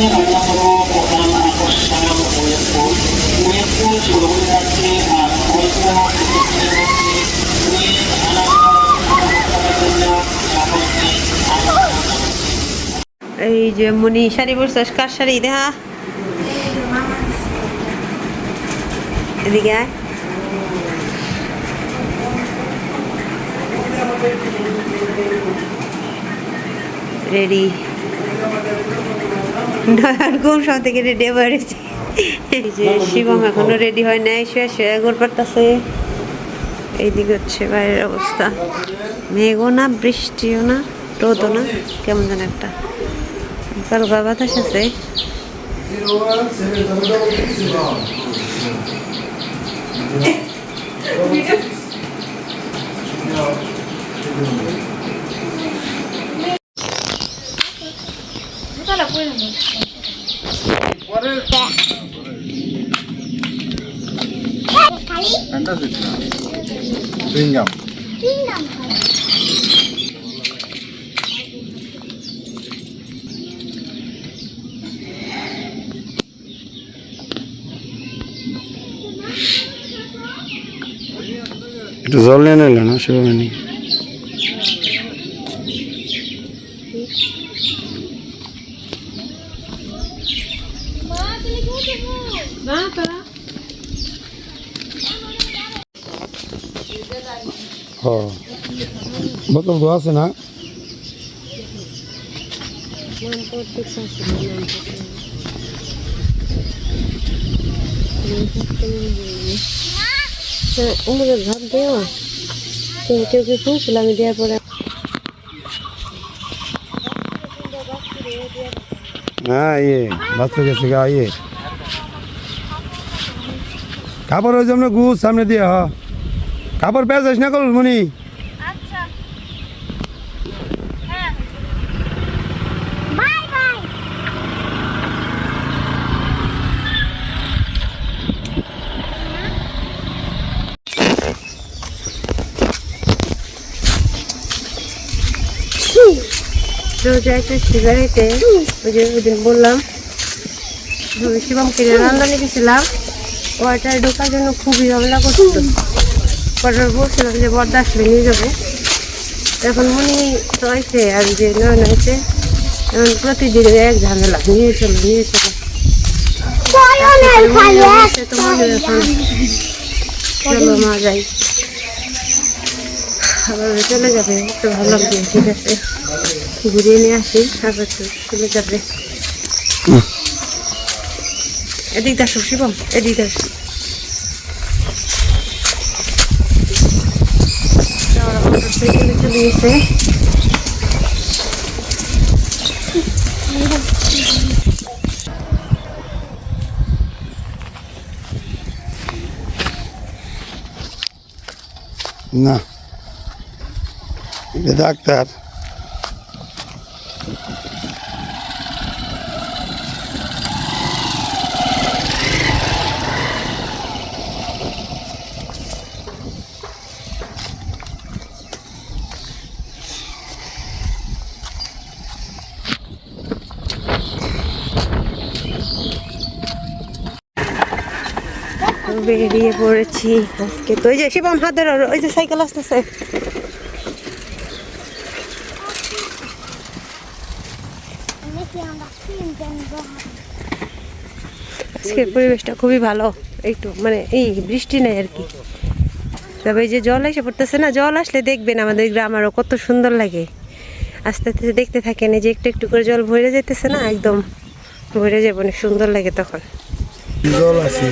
এই যে মনি শাড়ি পরছিস কার শাড়ি? দেখা। এদিকে। রেডি নয়ন ঘুম সব থেকে রেডি বেড়েছে এই যে শিবম এখনও রেডি হয় নাই শুয়ে শুয়ে ঘুর পারতেছে। এইদিকে হচ্ছে বাইরের অবস্থা। মেঘও না বৃষ্টিও না রোদও না কেমন যেন একটা। কালকা বাতাস আছে? Fantastic. Bingham. একটু জল নিয়ে নিল না শিবমানি হ বোতল তো আছে না আমাকে ভাব দেওয়া তো কেউ কি শুনছিল আমি দেওয়ার পরে হ্যাঁ ইয়ে বাচ্চা গেছে গা ইয়ে কাপড় ওই জন্য গুছ সামনে দিয়ে হ। কাপড় পেঁচাস না করল মনি? Bye bye. রোজা একটা সিগারেটে ওই যে ওই দিন বললাম শিবম কিনে রান্নানি গেছিলাম। ওয়াটার ঢোকার জন্য খুবই ঝামেলা করতো পরে বলছিলাম যে বর্দা আসলে নিয়ে যাব। এখন মনে তো আইসে আর যে নয় নয়ছে এখন প্রতিদিন এক ঝামেলা নিয়ে চলো নিয়ে চলো। চলো মা যাই। আবার চলে যাবে তো ভালো লাগবে ঠিক আছে ঘুরিয়ে নিয়ে আসি আবার চলে যাবে। এদিক আসো শিবম এদিক আসো মোটরসাইকেলে চলে গেছে না ডাক্তার। বেরিয়ে পড়েছি। আজকে তো ওই যে শিবম হাত ধরো ওই যে সাইকেল আসতেছে। আজকের পরিবেশটা খুবই ভালো। একটু মানে এই বৃষ্টি নেই আর কি। তবে যে জল এসে পড়তেছে না, জল আসলে দেখবেন আমাদের গ্রাম আরও কত সুন্দর লাগে। আস্তে আস্তে দেখতে থাকেন যে একটু একটু করে জল ভরে যেতেছে না, একদম ভরে যাবে, অনেক সুন্দর লাগে তখন। জল আছে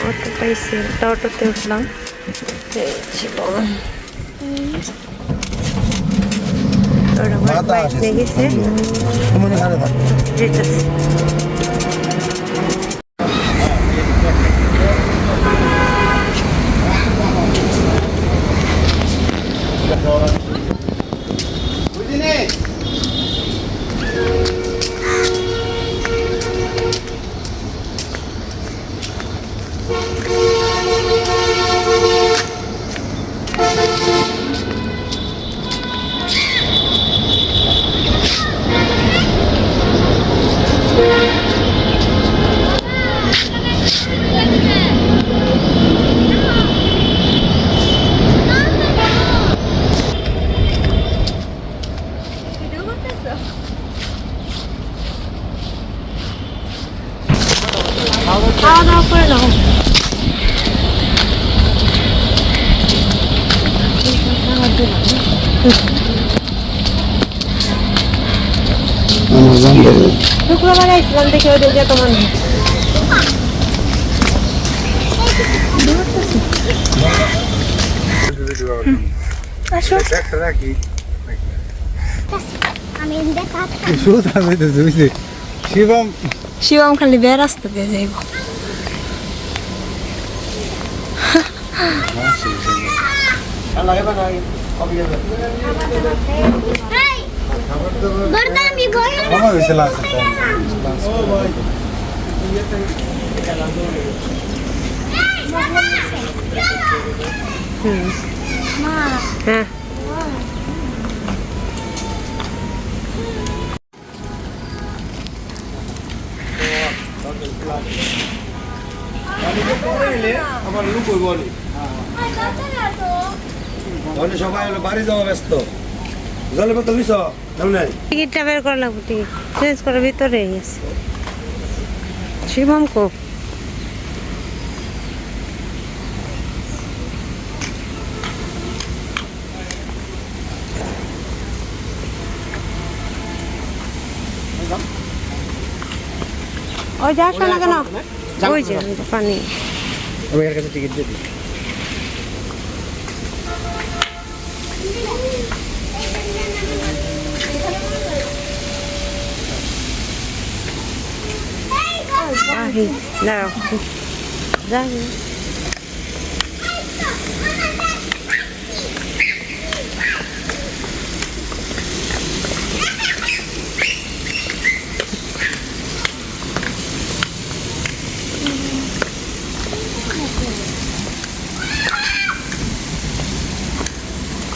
অটো পাইছি অটোতে উঠলাম। ওরা বাইক নিয়ে গেছে। যেতেছে। শুক্রবার আসলাম দেখে তোমার আমি দেখা সুদ আছে তো বুঝলি শিবম খালি বের রাস্তা দিয়ে যাইব হয়েছে লাস্ট হ্যাঁ সবাই হলো বাড়ি যাওয়া ব্যস্ত। জলের বোতল নিছ? নাই? টিকিটটা বের করা লাগবে টিকিট চেঞ্জ করে ভিতরে গেছে শিবম কো ওই যাস না কেন? ওই যে ওই যে পানি। আমি এর কাছে টিকিট দিয়ে দিই। আহি দাঁড়াও যা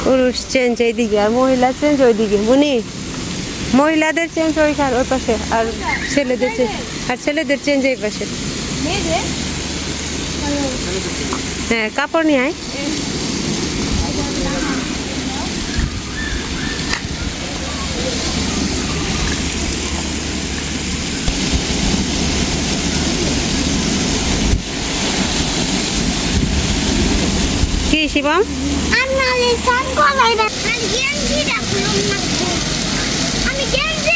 পুরুষ চেঞ্জ এইদিকে, আর মহিলা চেঞ্জ ওইদিকে। বুনি মহিলাদের চেঞ্জ ওইখানে, ওই পাশে, আর ছেলেদের চেঞ্জ আর ছেলেদের চেঞ্জ এই পাশে। হ্যাঁ কাপড় নিয়ে আয়। কি শিবম? আমি গেঞ্জি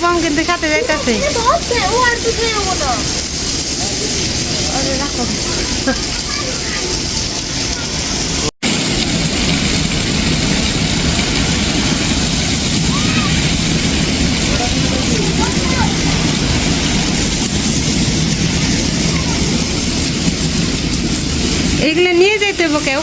শিবম কিন্তু সাথে যাইতেছে ও আর কিছু নেব না এগুলো নিয়ে যাইতে হইব কেউ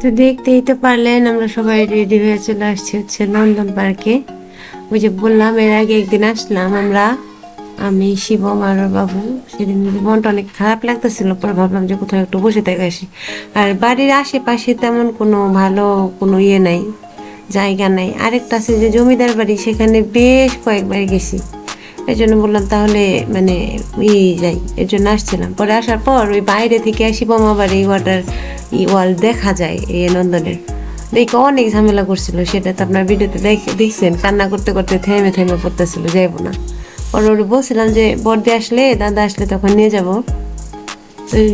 তো দেখতেই তো পারলেন, আমরা সবাই রেডি হয়ে চলে আসছি হচ্ছে নন্দন পার্কে ওই যে বললাম, এর আগে একদিন আসলাম আমরা, আমি, শিবম আর বাবু। সেদিন মনটা অনেক খারাপ লাগতেছিল, পরে ভাবলাম যে কোথাও একটু বসে থেকে আসি। আর বাড়ির আশেপাশে তেমন কোনো ভালো কোনো ইয়ে নাই, জায়গা নাই। আরেকটা আছে যে জমিদার বাড়ি, সেখানে বেশ কয়েকবার গেছি। এই জন্য বললাম, তাহলে মানে ই যাই। এর জন্য আসছিলাম। পরে আসার পর ওই বাইরে থেকে আসি বোমা বাড়ি ওয়াটার ই ওয়াল দেখা যায় এই নন্দনের। দেখে অনেক ঝামেলা করছিল, সেটা তো আপনার ভিডিওতে দেখে দেখছেন। কান্না করতে করতে থেমে থেমে পড়তেছিল, যাইবো না। পরে ওর বলছিলাম যে, বর্দি আসলে, দাদা আসলে তখন নিয়ে যাব।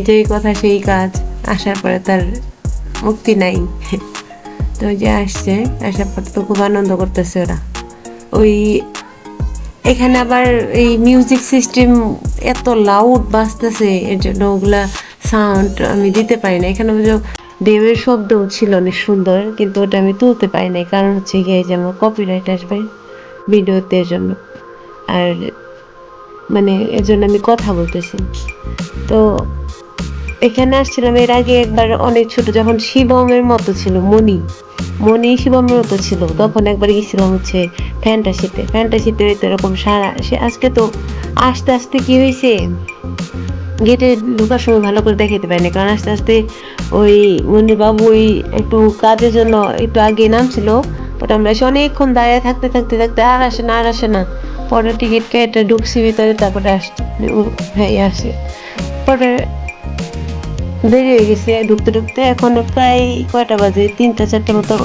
যেই কথা, সেই কাজ। আসার পরে তার মুক্তি নাই। তো যে আসছে, আসার পর তো খুব আনন্দ করতেছে ওরা। ওই এখানে আবার এই মিউজিক সিস্টেম এত লাউড বাজতেছে এর জন্য ওগুলা সাউন্ড আমি দিতে পারি না। এখানে যে ডেমের শব্দও ছিল অনেক সুন্দর, কিন্তু ওটা আমি তুলতে পারি না কারণ হচ্ছে গিয়ে যে আমার কপিরাইট আসবে ভিডিওতে জন্য আর মানে এর জন্য আমি কথা বলতেছি। তো এখানে আসছিলাম এর আগে একবার অনেক ছোট, যখন শিবমের মতো ছিল, মণি। মণি শিবমের মতো ছিল। তখন একবার গেছিলাম হচ্ছে ফ্যান্টাসিতে ফ্যান্টাসিতে তো এরকম সারা সে আজকে তো আস্তে আস্তে কি হয়েছে? গেটে ঢুকার সময় ভালো করে দেখাতে পারিনি, কারণ আস্তে আস্তে ওই মনির বাবু ওই একটু কাজের জন্য একটু আগে নামছিল। ওটা আমরা এসে অনেকক্ষণ দাঁড়িয়ে থাকতে থাকতে থাকতে আর আসে না, আর আসে না। পরে টিকিট কেটে ঢুকছি ভিতরে, তারপরে আসছে হ্যাঁ আসে। পরে দেরি হয়ে গেছে ঢুকতে ঢুকতে এখন প্রায় কয়টা বাজে? তিনটা চারটা মতো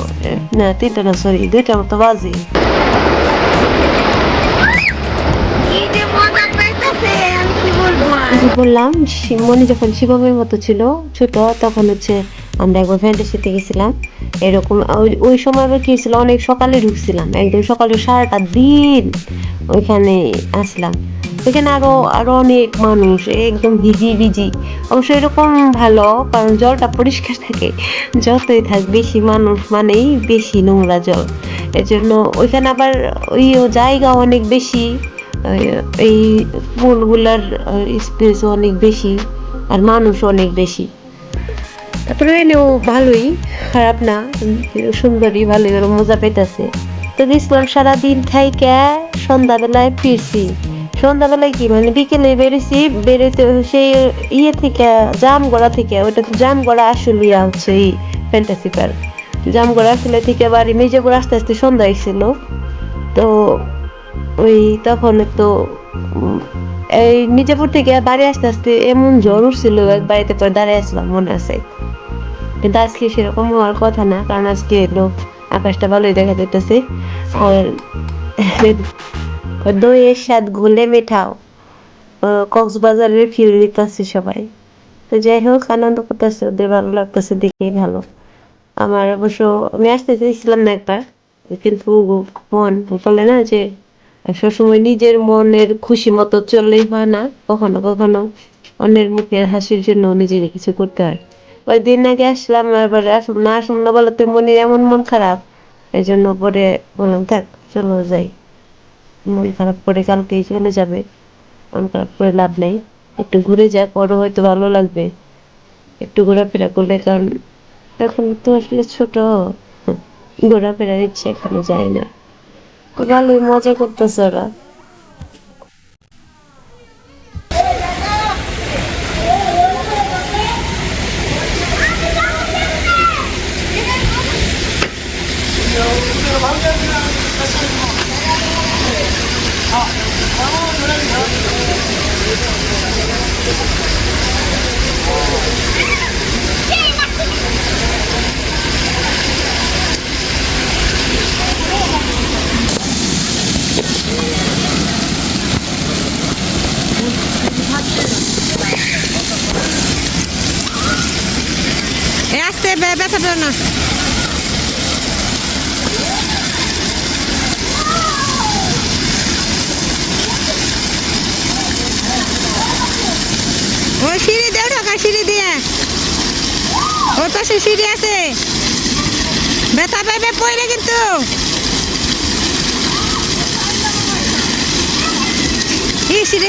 না তিনটা না সরি দুইটা মতো বাজে। বললাম মনি যখন শিবমের মতো ছিল ছোট তখন হচ্ছে আমরা একবার ফ্যান্টাসিতে গেছিলাম। এরকম ওই- ওই সময় আবার কি হয়েছিল অনেক সকালে ঢুকছিলাম। একদম সকালে সারাটা দিন ওইখানে আসলাম। ওইখানে আরও আরও অনেক মানুষ একদম ভিজি ভিজি। অবশ্য এরকম ভালো, কারণ জলটা পরিষ্কার থাকে। যতই থাক, বেশি মানুষ মানেই বেশি নোংরা জল। এর জন্য ওইখানে আবার ওই জায়গা অনেক বেশি এই- ফুলগুলার স্পেস অনেক বেশি, আর মানুষ অনেক বেশি। তারপরে এনেও ভালোই, খারাপ না সুন্দরই ভালোই, ওরা মজা পেতেছে তো গেছিলাম সারাদিন থাইকা সন্ধ্যাবেলায় ফিরছি। সন্ধ্যাবেলায় কি মানে বিকেলে বেরোছি বেরোতে সেই ইয়ে থেকে জাম জামগড়া থেকে, ওইটা তো জামগড়া আসলিয়া হচ্ছে এই ফ্যান্টাসি পার্ক জামগড়া আসলে থেকে বাড়ি মির্জাপুর আস্তে আস্তে সন্ধ্যা হয়েছিল। তো ওই তখন তো এই মির্জাপুর থেকে বাড়ি আসতে আসতে এমন জ্বর উঠছিল বাড়িতে পরে দাঁড়িয়ে আসলাম মনে আছে। কিন্তু আজকে সেরকম হওয়ার কথা না, কারণ আজকে আকাশটা ভালোই দেখা যেতেছে আর দইয়ের স্বাদ গুলে মেঠাও কক্সবাজারের ফিল নিতেছে সবাই। তো যাই হোক, আনন্দ করতেছে, ওদের ভালো লাগতেছে দেখেই ভালো। আমার অবশ্য, আমি আসতে চেয়েছিলাম না একবার কিন্তু মন বলে না যে, সবসময় নিজের মনের খুশি মতো চললেই হয় না, কখনো কখনো অন্যের মুখের হাসির জন্য নিজের কিছু করতে হয়। ওই দিন আগে আসলাম, এবার আসুন না আসুন না বলতে মনে এমন মন খারাপ এই জন্য পরে বললাম, থাক, চলো যাই। মন খারাপ করে কালকে চলে যাবে। মন খারাপ করে লাভ নেই। একটু ঘুরে যাক, ওরও হয়তো ভালো লাগবে। একটু ঘোরাফেরা করলে, কারণ এখন তো আসলে ছোট। ঘোরাফেরার ইচ্ছে এখানে যায় না। ভালোই মজা করতেছে ওরা। আসতে ব্যথা পেও না ওই সিঁড়ি দিয়ে ঢোকা, সিঁড়ি দিয়ে। ওর পাশে সিঁড়ি আছে। ব্যথা পাইবে পড়ে কিন্তু। এই সিঁড়ি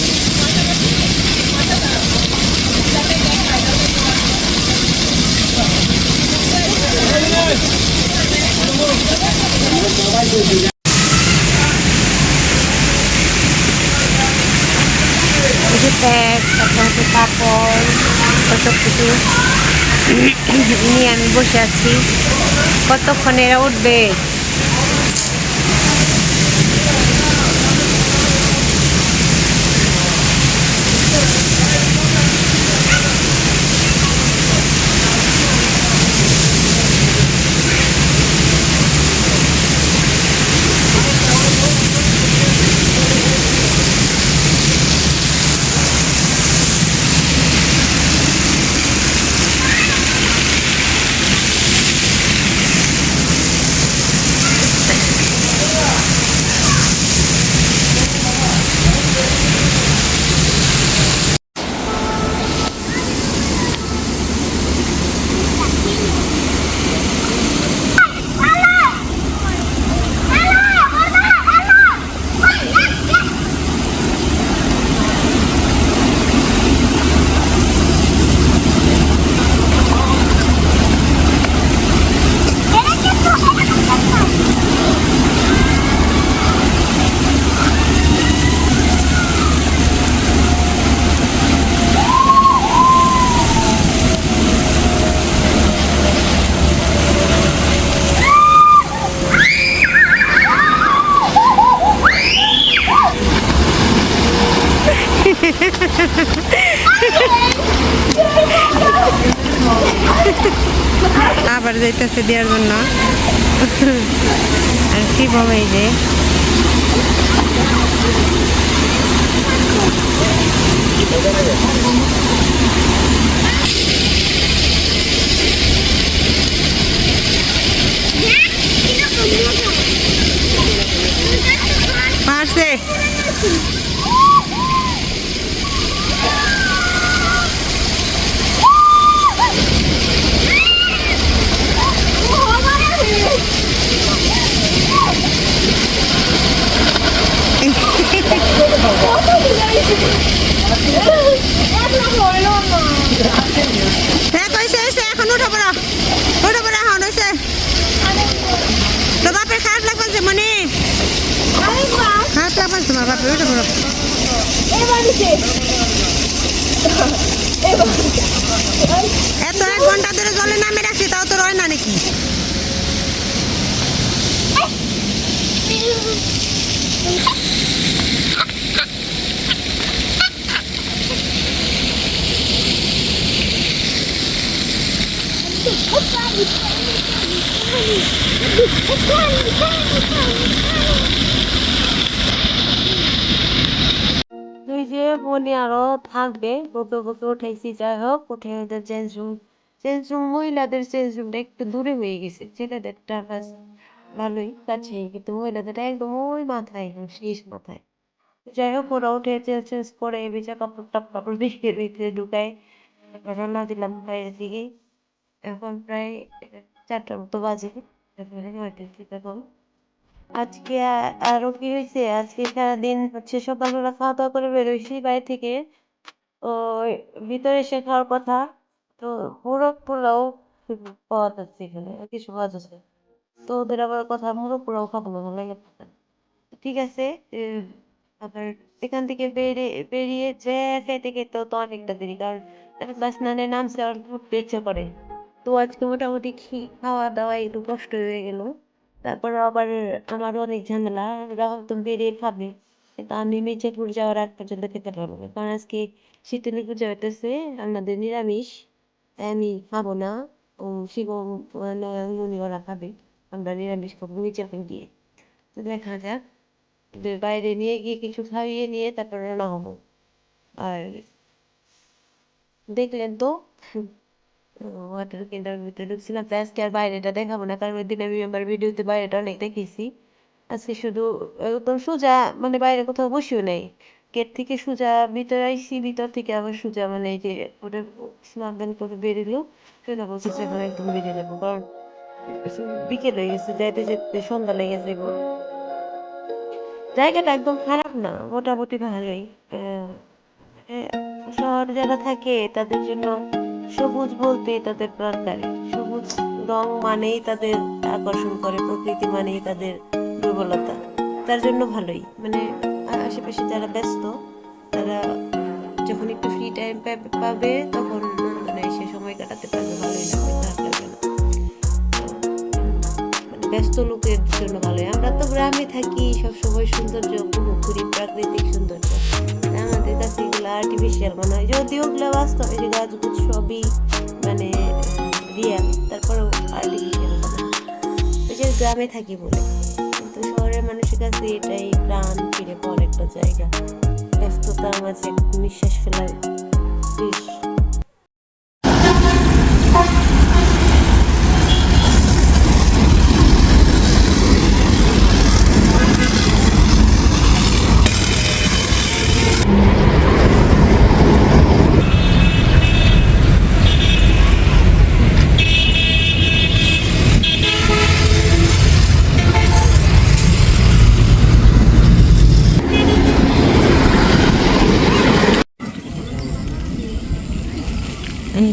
এই যে প্যাক তারপর হচ্ছে কাপড় ওসব কিছু। নিয়ে আমি বসে আছি। কতক্ষণ এরা উঠবে আবার যাইতেছে দেওয়ার জন্য। আর কি বলে এই যে? পারছে হ্যাঁ কইছে হয়েছে এখন উঠে পড়ো উঠে পড়ো এখন হয়েছে তো বাপের খারাপ লাগছে মনে খারাপ লাগছে তোমার বাপের উঠে পড়ো এত এক ঘণ্টা ধরে জলে নামে রাখছি তাও তো রয় না নাকি তুই যে মনে আরও থাকবে, বকে বকে উঠাইছি, যাই হোক উঠে ওদের চেঞ্জ রুম চেঞ্জ রুম মহিলাদের চেঞ্জ রুমটা একটু দূরে হয়ে গেছে, ছেলেদেরটা বাস ভালোই কাছে, কিন্তু মহিলাদের একদম ওই মাথায়, শেষ মাথায়। যাই হোক, ওরা উঠে চেঞ্জ চেঞ্জ করে ভিজা কাপড় টাপ কাপড় ভিতরে ঢুকায়। রওনা দিলাম, বাইরের দিকে। এখন প্রায় চারটার মতো বাজে। আজকে আরও কি হয়েছে? আজকে সারাদিন হচ্ছে সকালবেলা খাওয়া দাওয়া করে বেরোইছি বাড়ি থেকে। ওই ভিতরে এসে খাওয়ার কথা। তো মোরগ পোলাও পাওয়া যাচ্ছে এখানে কিছু পাওয়া যাচ্ছে তো ওদের আবার কথা, মোরগ পোলাও খাব ভালো ঠিক আছে আবার এখান থেকে বেরিয়ে বেরিয়ে যে খেতে খেতে তো অনেকটা দেরি, কারণ বাস নামছে আর উঠতে ইচ্ছে করে। তো আজকে মোটামুটি খাওয়া দাওয়া একটু কষ্ট হয়ে গেল। তারপর আবার আমার অনেক ঝামেলা তো বেরিয়ে খাবে কিন্তু আমি মির্জাপুর যাওয়ার আগ পর্যন্ত খেতে পারব না। কারণ আজকে শীতলী পূজা হইতেছে, আমাদের নিরামিষ। আমি খাব না। ও শিব নয়নমণি ওরা খাবে। আমরা নিরামিষ খাব মির্জাপুর গিয়ে। তো দেখা যাক। বাইরে নিয়ে গিয়ে কিছু খাইয়ে নিয়ে তারপরে রওনা হব। আর দেখলেন তো ওয়াটার কেন্দ্রের ভিতরে ঢুকছিলাম। তো আজকে আর বাইরেটা দেখাবো না, কারণ দিন আমি আমার ভিডিওতে বাইরেটা অনেক দেখেছি। আজকে শুধু একদম সোজা মানে বাইরে কোথাও বসিও নেই। গেট থেকে সোজা ভিতরে আইসি, ভিতর থেকে আবার সোজা মানে এই যে ওটা স্নান দান করে বেরোলো। সোজা বলছে যে এবার একদম বেরিয়ে যাব, কারণ বিকেল হয়ে গেছে, যাইতে যেতে সন্ধ্যা লেগে গেছে। জায়গাটা একদম খারাপ না, মোটামুটি ভালোই। শহর যারা থাকে তাদের জন্য সবুজ বলতেই তাদের প্রাণ কারে। সবুজ রং মানেই তাদের আকর্ষণ করে, প্রকৃতি মানেই তাদের দুর্বলতা। তার জন্য ভালোই। মানে আশেপাশে যারা ব্যস্ত, তারা যখন একটু ফ্রি টাইম পাবে, তখন মানে সে সময় কাটাতে পারবে। ব্যস্ত লোকের জন্য ভালোই আমরা তো গ্রামে থাকি, সবসময় সৌন্দর্য উপভোগ প্রাকৃতিক সৌন্দর্য। আমাদের কাছে এগুলো আর্টিফিশিয়াল মনে হয়। যদিও ওগুলো বাস্তব, এই যে গাছগুলো সবই মানে রিয়াল তারপরেও আর্টিফিশিয়াল ওই যে গ্রামে থাকি বলে। কিন্তু শহরের মানুষের কাছে এটাই প্রাণ, ফিরে পাওয়ার একটা জায়গা। ব্যস্ততার মাঝে নিঃশ্বাস ফেলার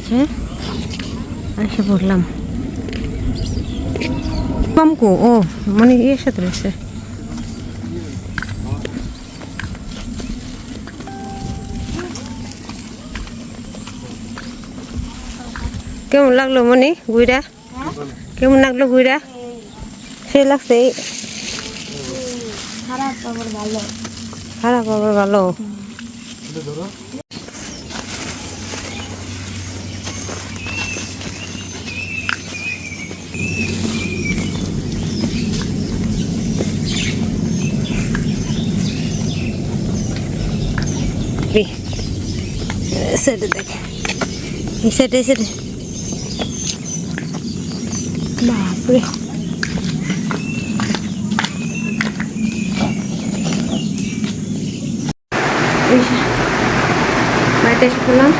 যে এসে পড়লাম। পামকো ও মানে ইয়ের সাথে রয়েছে। কেমন লাগল মনি গুইরা কেমন লাগল গুইরা সে লাগছে। খারাপ ভালো। খারাপ আবার ভালো। সেটা দেখে এই বাড়িতে এসে পড়লাম।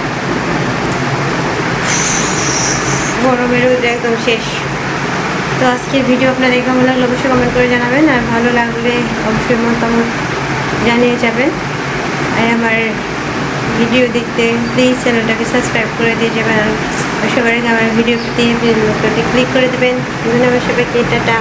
গরমের রোদে একদম শেষ। তো আজকের ভিডিও আপনাদের কেমন লাগল অবশ্যই কমেন্ট করে জানাবেন, আর ভালো লাগলে অবশ্যই মতামত জানিয়ে যাবেন। আর আমার ভিডিও দেখতে প্লিজ চ্যানেলটাকে সাবস্ক্রাইব করে দিয়ে যাবেন। সবার আগে আমার দিয়ে ক্লিক করে দেবেন। ধন্যবাদ সবাইকে, টাটা।